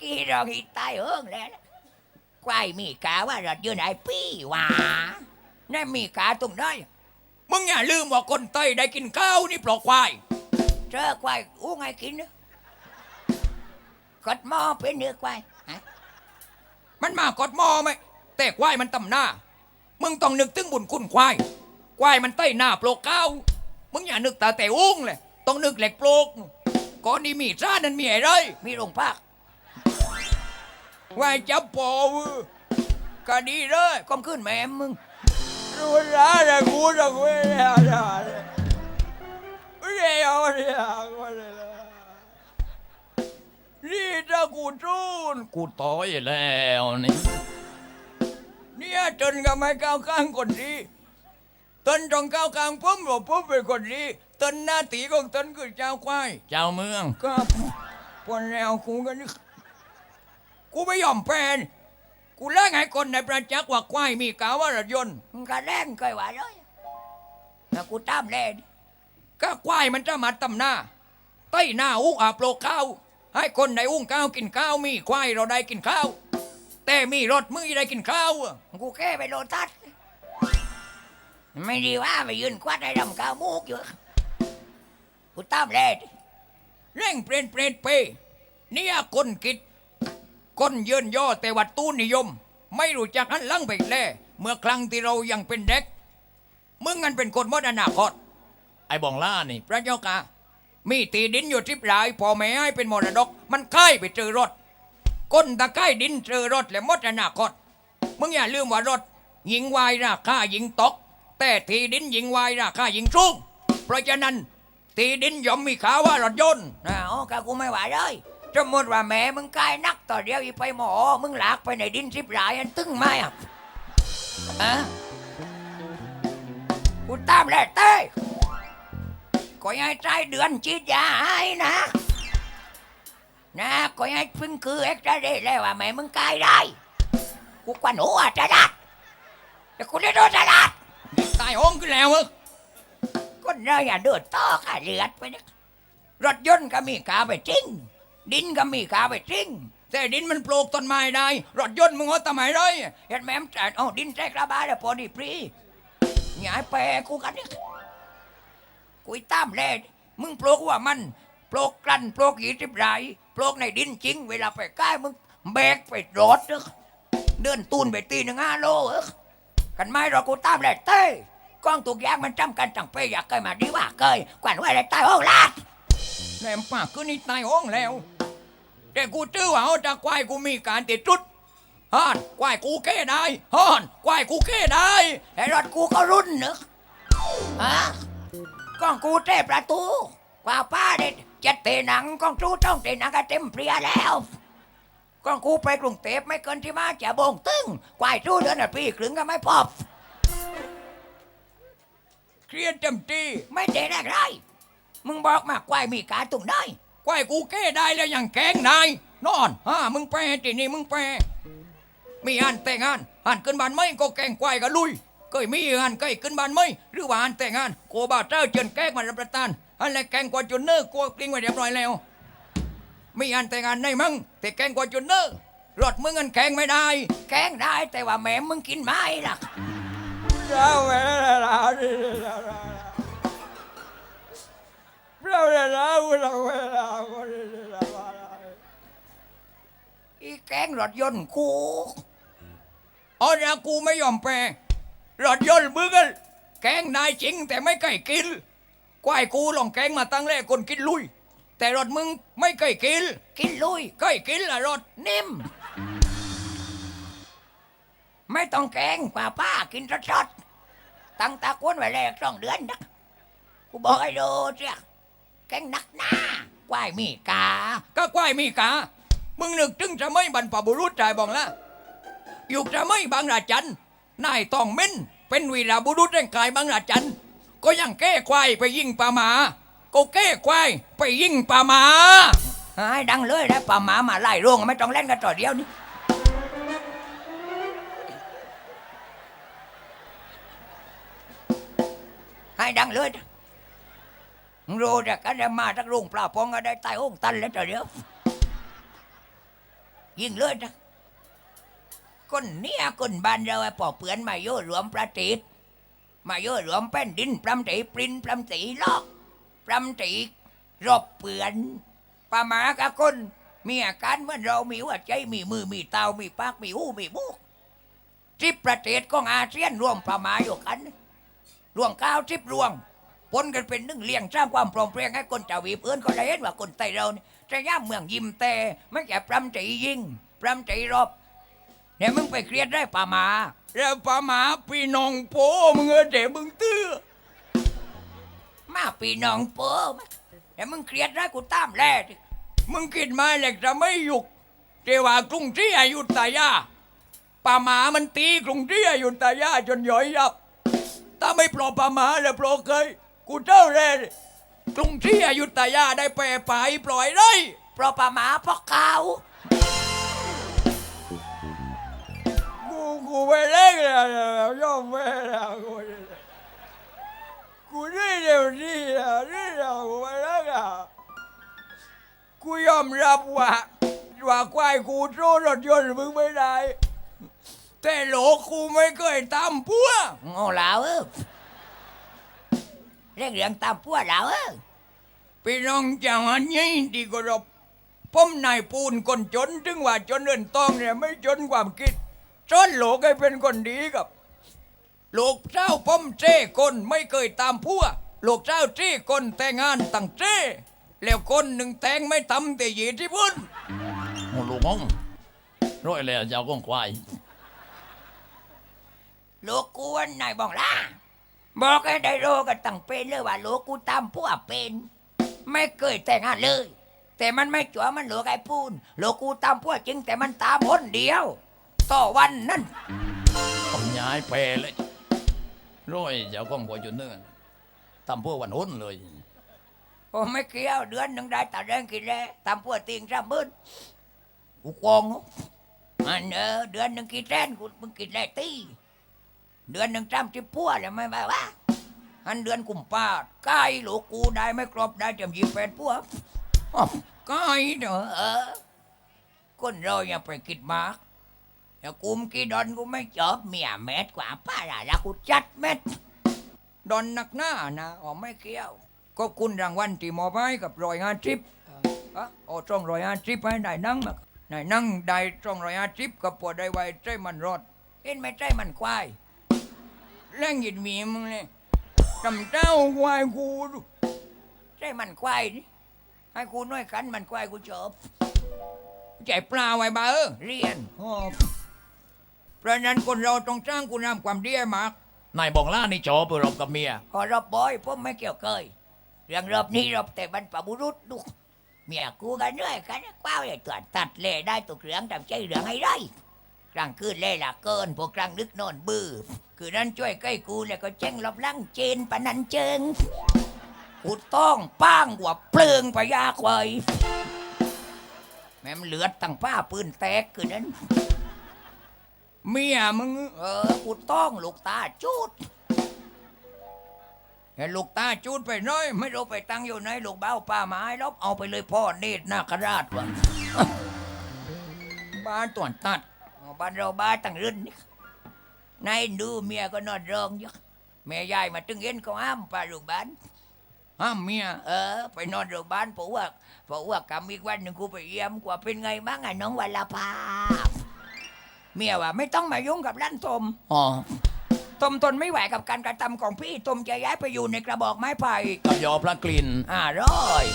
กี้รองอีตายเอิงแล้วนะควายมีกาว่ารถยืนไอ้ปี้หว่านั่นมีกาตรงได้มึงอย่าลืมว่าคนไต้ได้กินข้าวนี่ปลอกควาย เจอควายอู้ไงกินเนอะกดหม้อเป็นเนื้อควายฮะมันมากดหมอไหมแต่ควายมันต่ำหน้า มึงต้องนึกถึงบุญคุณควาย ควายมันใต้หน้าโปลกเก้ามึงอย่านึกแต่แต่อุ้งเลยต้องนึกเหล็กโปลกก่อนนี้มีซ่านั้นมีอะไรมีโรงพัก ควายจับปอวะก็ดีเลยก้มขึ้นแม่มึงรู้นะแต่กูจะไม่ได้ไม่ได้เอาเนี่ยนี่ถ้ากูจูนกูต่อยแล้วนี่เนี่ยจนก็ไม่ก้าวข้างคนดีตนต้องก้าวข้างผมบอกผมเป็นคนดีตนหน้าตีของตนคือเจ้าควายเจ้าเมืองครับปนแล้วกูกันนี่ กูไม่ยอมแปลนกูเล่งให้คนในประจักษ์ว่าควายมีกาวารยนต์มึงก็แรงเคยว่าเลยแล้วกูตามแล่ดิก็ควายมันจะมาตำหน้าใต้หน้าอุ้งอาโปรข้าวให้คนในอุ้งข้าวกินข้าวมีควายเราได้กินข้าว แต่มีรถมือได้กินข้าวอะกูแค่ไปโลตัสไม่ดีว่าไปยืนควัดไอ้ดำกาวมูกอยู่กูตามแล่ดิเร่งเปลี่ยนเปลี่ยนไปเนี่ยคนกิด คนเยินย่อแต่วัดตู้นิยม ไม่รู้จักหันหลังไปแลเมื่อครั้งที่เรายังเป็นเด็ก มึงงันเป็นคนมดอนาคต ไอ้บองล่านี่พระเจ้ากามีตีดินอยู่ทิพหลายพ่อแม่ให้เป็นมรดก มันค่ายไปเจอรถก้นตะไคร่ดินเจอรถและมดอนาคต มึงอย่าลืมว่ารถหญิงวายราคาหญิงตก แต่ทีดินหญิงวายราคาหญิงสูงเพราะฉะนั้นทีดินย่อมมีขาว่ารถยนต์นะโอ้กะกูไม่ไหวเลย สมมติว่าแม่มึงกายนักต่อเดียวอีไปหมอ มึงหลากไปในดินสิบหลายอันตึงไหมอะอะกูตามแล่เต้ยก็ยังใจเดือนฉีดยาให้นะ นะก็ยังเพึ่งคือเอ็กซ์ได้แล้วว่าแม่มึงกายได้ กูกวนหัวจะดัดแต่กูได้โดนจะดัดตายโองขึ้นแล้วเว้ยก็เลยอย่าเดือดต่อขาเลือดไปนะรถยนต์ก็มีขาไปจริง ดินก็มีขาไปจริงแต่ดินมันปลูกต้นไม้ได้ รถยนต์มึงเอาทำไมไรเห็นแม่มจ่ายเอาดินใส่กระบะแล้วพอดีปรีหงายแปรกูกันนี่กูอีตามแลดมึงปลูกว่ามันปลูกกลั่นปลูกหีทิบไรปลูกในดินจริง เวลาไปใกล้มึงแบกไปรถเด้อเดินตูนไปตีหนึ่งห้าโลเออกันไม่หรอกูตามแลดเต้กล้องตุกอยางมันจำกันจังเปอยากเคยมาดีว่าเคยกวนไว้เลยตายโอ้ลาดแหลมปากขึ้นนี่ตายโองแล้ว แต่กูจื้อว่าเอาจากควายกูมีการติดจุดฮ่านควายกูแค่ได้ฮ่านควายกูแค่ได้ไอ้รถกูก็รุ่นเนอะฮะกล้องกูเทประตูกว่าป้าเด็ดจะเตะหนังกล้องจูต้องเตะหนังก็เต็มเพลียแล้วกล้องกูไปกรุงเทพไม่เกินที่มาจะบงตึ้งกวายจูเดือนละปีครึ่งก็ไม่พอบเครียดเต็มที่ไม่เตะแรกไรมึงบอกมากวายมีการตุ่งได้ ควยกูแค่ได้แล้วยังแกงนายนอนฮ่ามึงแปรทีนี่มึงแปรมีอันแต่งงานอันขึ้นบ้านไม่ก็แกล้งควยก็ลุยเคยมีอันเคยขึ้นบ้านไม่หรือว่าอันแต่งงานโกบาวเจ้าเจินแกล้งมารับประทานอันแรกแกงกว่าจุนเนอร์กลัวกลิ้งไว้เรียบร้อยแล้วมีอันแต่งงานในมั้งแต่แกงกว่าจุนเนอร์รถมึงอันแข่งไม่ได้ แกงได้แต่ว่าแม่มึงกินไม่ล่ะเราเว อีแกล้งรถยนต์กูอ๋อนะกูไม่ยอมแปรรถยนต์มึงอะแกล้งนายจริงแต่ไม่เคยกินควายกูลองแกล้งมาตั้งแรกคนกินลุย แต่รถมึงไม่เคยกิน กินลุยเคยกินละรถนิ่ม ไม่ต้องแกงกว่าป้ากินสดๆตั้งตาควนไว้แรกสองเดือนนะกูบอกให้ดูเจ้า แกงหนักหน้ากวายมีกา ก็ควายมีกา มึงนึกถึงจะไม่บรรพบุรุษใจบองละอยู่จะไม่บางราจันนายตองเม้นเป็นวีรบุรุษแห่งกายบางราจันก็ยังแก้ควายไปยิงปลาหมา ก็แก้ควายไปยิงปลาหมาให้ดังเลยนะป่าหมามาไล่ร่วงไม่ต้องเล่นกันต่อเดียวนี่ให้ดังเลย มึงรู้จะกันได้มาทักรุ่งปลาปองก็ได้ตายห้องตันแล้วต่อเดียวยิงเลยนะคนเนี้ยคนบ้านเราไอ้ปอเปือนมาโยรวมประเทศมาโยรวมแผ่นดินปรำตีปรินปรำตีลอกปรำตีรบเปือนปาหมากับคนมีอาการเหมือนเรามีหัวใจมีมือมีเตามีปากมีหูมีมุกทิปประเทศของอาเซียนรวมปาหมาอยู่กันรวมก้าวทิปรวม ปนกันเป็นหนึ่งเลี้ยงสร้างความปรองเพรียงให้คนจาวีเพื่อนก็ได้เห็นว่าคนไทยเราเนี่ยจะย่ามเมืองยิ้มแต่ไม่แก่ปรำใจยิงปรำใจรบเนี่ยมึงไปเครียดได้ป่าหมาแล้วปลาหมาพี่น้องโปมึงเออเดี๋ยวมึงตื้อมาปีน้องโป้เนี่ยมึงเครียดได้กูตามแล่ดิมึงคิดมาเหล็กจะไม่หยุกเทว่ากรุงศรีอยุธยาปลาหมามันตีกรุงศรีอยุธยาจนย่อยยับถ้าไม่ปลอบปลาหมาแล้วปลอเคย กูเจ้าแร่กรุงศรีอยุธยาได้แปรไปปล่อยได้เพราะป่าหมาเพราะเขากูกูไปเล่นแล้วยอมไม่แล้วกูกูนี่เดี๋ยวนี้นะนี่เดี๋ยวกูไปเล่นอะกูยอมรับว่าว่าควายกูโซ่รถยนต์มึงไม่ได้แต่โหลกกูไม่เคยตามพัวโง่แล้วเออ เรื่องเรื่องตามพวกเราเออพี่น้องจังหันยี่ที่กรบผมนายปูนคนจน ถึงว่าจนเดินต้องเนี่ยไม่จนความคิดจนโหลกให้เป็นคนดีกับลูกเจ้าผมเจ้คนไม่เคยตามพัวลูกเจ้าเจ้คนแต่งงานตั้งเจ้แล้วคนหนึ่งแต่งไม่ทำแต่หยีที่พุ่นโอ้ลูกงร้อยแล้วเจ้าก้องควายลูกกูวันไหนบอกล่ะ บอกให้ได้โรกันตั้งเป็นเลยว่าลูกกูตามพวกเป็น ไม่เคยแต่งงานเลย แต่มันไม่จัวมันลูกไอ้พูนลูกกูตามพวกจริงแต่มันตามคนเดียว ต่อวันนั่นผมย้ายแปรเลยร้อยเจ้าก้องควายจุดเนื้อทำพวกวันหุ้นเลยโอ้ไม่เกี่ยวเดือนหนึ่งได้แต่แรงกินแล้วตามพวกติงสามมื่นกูโกงอันเออเดือนหนึ่งกี่แสนกูมึงกินแล้วตี เดือนหนึ่งจำจิบพัวเลยไม่ว่ว่าอันเดือนกุมภาใกล้ลูกกูได้ไม่ครบได้จำยี่แปดพัวอ้าวก็ไอ้เด้อเออคนเราอย่าไปคิดมากอย่ากุมกี่ดอนกูไม่จบเมียเม็ดกว่าป้าละล้วกูจัดเม็ดดอนหนักหน้านะอ๋อไม่เกี่ยวก็คุณรางวัลที่มอบให้กับรอยงานทริปอะโอ้ตรงรอยงานทริปให้ได้นั่งมานายนั่งได้ตรงรอยงานทริปกับปวดได้ไวใจมันรอดเห็นไม่ใช่มันควาย แรงหยิดหมีมึงเนี่ยจำเจ้าควายกูดูใช่มันควายนี่ให้กูน้อยกันมันควายกูจบใจปลาไว้บ้าเออเรียนอ๋อเพราะฉะนั้นคนเราต้องสร้างคุณงามความดีให้มากนายบองล่านี่จอเพื่อรบกับเมียพอรบบอยผมไม่เกี่ยวเคย เรื่องรอบนี้รอบแต่บรรพบุรุษดูเมียกูกันเรื่อยกันกว้าวเลยตัวตัดเล่ได้ตุกเหลืองทำใจเหลืองให้ได้กลางคืนเล่ละเกินพวกกลางนึกนอนบื้อ คือนั้นช่วยใกล้กูแล้วก็เจ้งรอบลังเจนปะนันเจิงกูต้องป้างหัวเปลืองพยาควายแม่มนเลือดตั้งป้าปืนแตกคือนั้น เมียมึง เออกูต้องลูกตาจูดเห็นลูกตาจูดไปหน้อย ไม่รู้ไปตั้งอยู่ไหนลูกเบ้าป่าไม้ลบเอาไปเลยพ่อเนตรนาคราชวะบ้านต่วนตัดบ้านเราบ้านตั้งรื่นนี่ นายดูเมียก็นอนร้องอยักแม่ยายมาตึงเห็นก็ห้ามป่าลูกบ้านห้ามเมียเออ ไปนอนโรงพยาบาลเพราะว่าเพราะว่ากำอีกวันหนึ่งกูไปเยี่ยมกว่าเป็นไงบ้างอะน้องวัลภาเมียว่าไม่ต้องมายุ่งกับร้านตมอ๋อตมทนไม่ไหวกับการกระทำของพี่ตมจะย้ายไปอยู่ในกระบอกไม้ไผ่กับยอพระกลิ่นอ่าร้อย